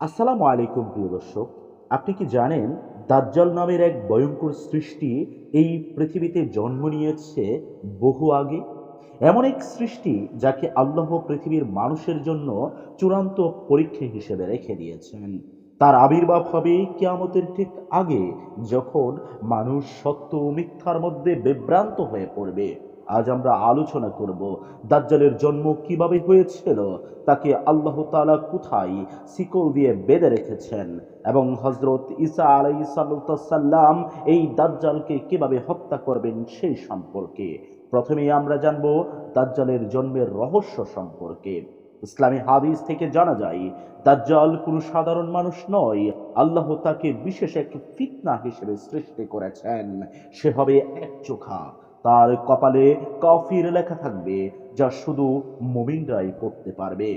আসসালামু আলাইকুম প্রিয় দর্শক, আপনি কি জানেন দাজ্জাল নামের এক ভয়ঙ্কর সৃষ্টি এই পৃথিবীতে জন্ম নিয়েছে বহু আগে? এমন এক সৃষ্টি যাকে আল্লাহ পৃথিবীর মানুষের জন্য চূড়ান্ত পরীক্ষা হিসেবে রেখে দিয়েছেন। তার আবির্ভাব হবে কিয়ামতের ঠিক আগে, যখন মানুষ সত্য ও মিথ্যার মধ্যে বিভ্রান্ত হয়ে পড়বে। আজ আমরা আলোচনা করব, দাজ্জালের জন্ম কীভাবে হয়েছিল, তাকে আল্লাহ তাআলা কোথায় শিকল দিয়ে বেঁধে রেখেছেন এবং হজরত ঈসা আলাই সাল্লাম এই দাজ্জালকে কীভাবে হত্যা করবেন সেই সম্পর্কে। প্রথমেই আমরা জানব দাজ্জালের জন্মের রহস্য সম্পর্কে। ইসলামী হাদিস থেকে জানা যায়, দাজ্জাল কোনো সাধারণ মানুষ নয়, আল্লাহ তাকে বিশেষ এক ফিতনা হিসেবে সৃষ্টি করেছেন। সে হবে এক চোখা। তার কপালে কফির লেখা থাকবে যা শুধু মুমিনরাই পড়তে পারবে।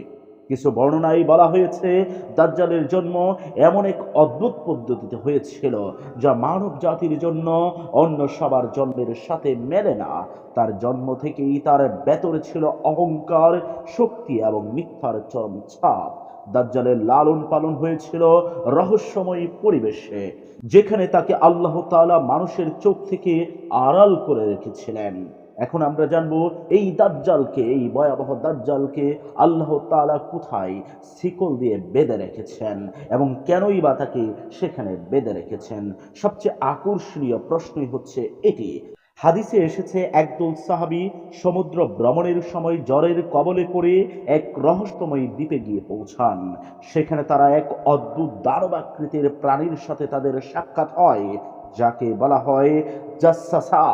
কিছু বর্ণনায় বলা হয়েছে, দাজ্জালের জন্ম এমন এক অদ্ভুত পদ্ধতিতে হয়েছিল, যা মানব জাতির জন্য অন্য সবার জন্মের সাথে মেলে না। তার জন্ম থেকেই তার ভেতরে ছিল অহংকার, শক্তি এবং মিথ্যার চরম ছাপ। দাজ্জালের লালন পালন হয়েছিল রহস্যময়ী পরিবেশে, যেখানে তাকে আল্লাহ তাআলা মানুষের চোখ থেকে আড়াল করে রেখেছিলেন। এখন আমরা জানব এই দাজ্জালকে, এই ভয়াবহ দাজ্জালকে আল্লাহ তাআলা কোথায় শিকল দিয়ে বেঁধে রেখেছেন এবং কেনই বা তাকে সেখানে বেঁধে রেখেছেন? সবচেয়ে আকর্ষণীয় প্রশ্নই হচ্ছে এটি। হাদিসে এসেছে, একদল সাহাবি সমুদ্র ভ্রমণের সময় জ্বরের কবলে পড়ে এক রহস্যময় দ্বীপে গিয়ে পৌঁছান। সেখানে তারা এক অদ্ভুত দানবাকৃতির প্রাণীর সাথে তাদের সাক্ষাৎ হয়, যাকে বলা হয় জাসাসা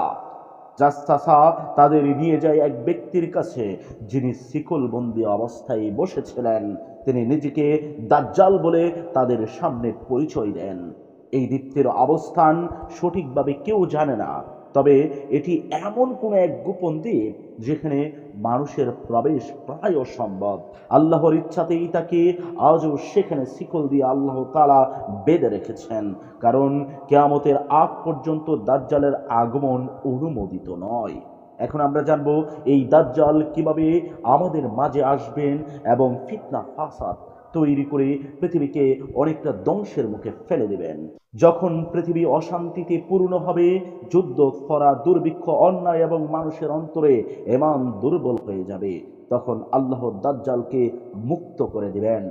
জাস্তাসা তাদের নিয়ে যায় এক ব্যক্তির কাছে, যিনি শিকলবন্দি অবস্থায় বসেছিলেন। তিনি নিজেকে দাজ্জাল বলে তাদের সামনে পরিচয় দেন। এই দ্বীপটির অবস্থান সঠিকভাবে কেউ জানে না। তবে এটি এমন কোনো এক গোপন দ্বীপ যেখানে মানুষের প্রবেশ প্রায় অসম্ভব। আল্লাহর ইচ্ছাতেই তাকে আজও সেখানে শিকল দিয়ে আল্লাহ তালা বেঁধে রেখেছেন। কারণ কেয়ামতের আগ পর্যন্ত দাজ্জালের আগমন অনুমোদিত নয়। এখন আমরা জানব এই দাজ্জাল কীভাবে আমাদের মাঝে আসবেন এবং ফিতনা, ফাসাদ তৈরি করে পৃথিবীকে অনেকটা ধ্বংসের মুখে ফেলে দেবেন। যখন পৃথিবী অশান্তিতে পূর্ণ হবে, যুদ্ধ, খরা, দুর্ভিক্ষ, অন্যায় এবং মানুষের অন্তরে এমান দুর্বল হয়ে যাবে। তখন আল্লাহ দাজ্জালকে মুক্ত করে দিবেন।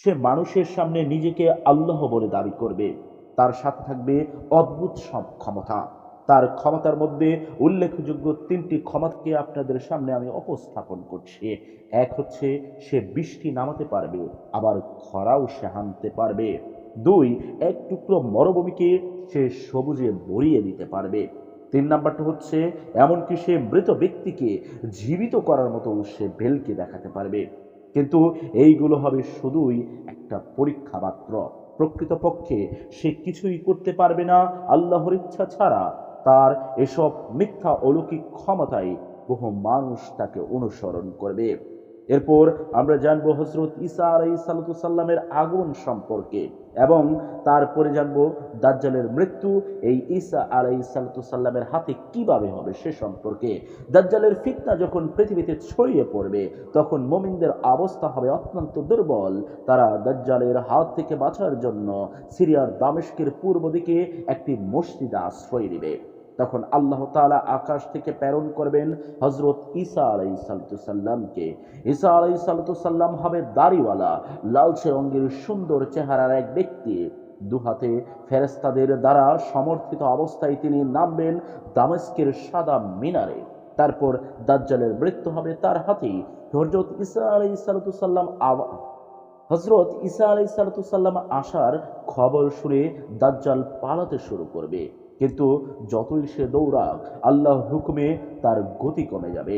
সে মানুষের সামনে নিজেকে আল্লাহ বলে দাবি করবে। তার সাথে থাকবে অদ্ভুত সব ক্ষমতা। তার ক্ষমতার মধ্যে উল্লেখযোগ্য তিনটি ক্ষমতাকে আপনাদের সামনে আমি উপস্থাপন করছি। এক হচ্ছে, সে বৃষ্টি নামাতে পারবে, আবার খরাও সে হানতে পারবে। দুই, এক টুকরো মরুভূমিকে সে সবুজে ভরিয়ে দিতে পারবে। তিন নাম্বারটা হচ্ছে, এমনকি সে মৃত ব্যক্তিকে জীবিত করার মতো সে বেলকে দেখাতে পারবে। কিন্তু এইগুলো হবে শুধুই একটা পরীক্ষা মাত্র প্রকৃতপক্ষে সে কিছুই করতে পারবে না, আল্লাহর ইচ্ছা ছাড়া তার এসব মিথ্যা অলৌকিক ক্ষমতায় বহু মানুষ তাকে অনুসরণ করবে। এরপর আমরা জানব হজরত ঈসা আলাই সাল্লামের আগুন সম্পর্কে এবং তারপরে জানব দাজ্জালের মৃত্যু, এই ঈসা আলাই সাল্লামের হাতে কীভাবে হবে সে সম্পর্কে। দাজ্জালের ফিতনা যখন পৃথিবীতে ছড়িয়ে পড়বে, তখন মোমিনদের অবস্থা হবে অত্যন্ত দুর্বল। তারা দাজ্জালের হাত থেকে বাঁচার জন্য সিরিয়ার দামেস্কের পূর্ব দিকে একটি মসজিদে আশ্রয় নেবে। তখন আল্লাহ তাআলা আকাশ থেকে প্রেরণ করবেন হজরত ঈসা আলাই সাল্লামকে ঈসা আলাই সাল্লাম হবে দাড়িওয়ালা, লালচে রঙের সুন্দর চেহারার এক ব্যক্তি। দুহাতে ফেরেস্তাদের দ্বারা সমর্থিত অবস্থায় তিনি নামবেন দামেস্কের সাদা মিনারে। তারপর দাজ্জালের মৃত্যু হবে তার হাতেই। হজরত ঈসা আলাই সাল্লাম হজরত ঈসা আলাই সাল্লাম আসার খবর শুনে দাজ্জাল পালাতে শুরু করবে। কিন্তু যতই সে দৌড়াক আল্লাহ হুকুমে তার গতি কমে যাবে।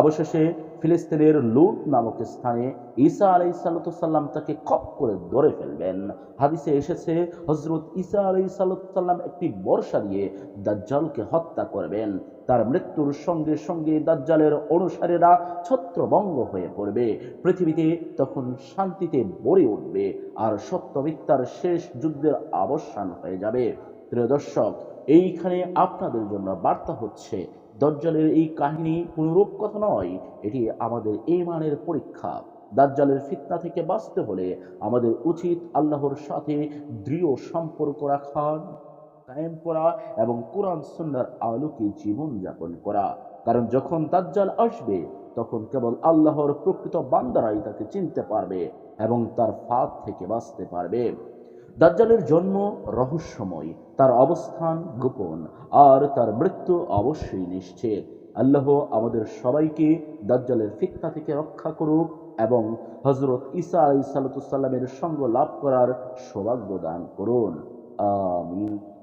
অবশেষে ফিলিস্তিনের লুট নামক স্থানে ঈসা আলাই সাল্লাম তাকে খপ করে ধরে ফেলবেন। হাদিসে এসেছে হজরত ঈসা আলাই সাল্লাম একটি বর্ষা দিয়ে দাজ্জালকে হত্যা করবেন। তার মৃত্যুর সঙ্গে সঙ্গে দাজ্জালের অনুসারীরা ছত্রভঙ্গ হয়ে পড়বে। পৃথিবীতে তখন শান্তিতে ভরে উঠবে আর সত্য মিথ্যার শেষ যুদ্ধের অবসান হয়ে যাবে। প্রিয় দর্শক, এইখানে আপনাদের জন্য বার্তা হচ্ছে, দজ্জালের এই কাহিনী কোনো রূপকথা নয়, এটি আমাদের ইমানের পরীক্ষা। দাজ্জালের ফিতনা থেকে বাঁচতে হলে আমাদের উচিত আল্লাহর সাথে দৃঢ় সম্পর্ক রাখার কায়েম করা এবং কোরআন সুন্নার আলোকে জীবন যাপন করা। কারণ যখন দাজ্জাল আসবে, তখন কেবল আল্লাহর প্রকৃত বান্দারাই তাকে চিনতে পারবে এবং তার ফাঁদ থেকে বাঁচতে পারবে। দাজ্জালের জন্ম রহস্যময়, তার অবস্থান গোপন, আর তার মৃত্যু অবশ্যই নিশ্চিত। আল্লাহ আমাদের সবাইকে দাজ্জালের ফিতনা থেকে রক্ষা করুক এবং হজরত ইসা আলাই সাল্লামের সঙ্গ লাভ করার সৌভাগ্য দান করুন। আমিন।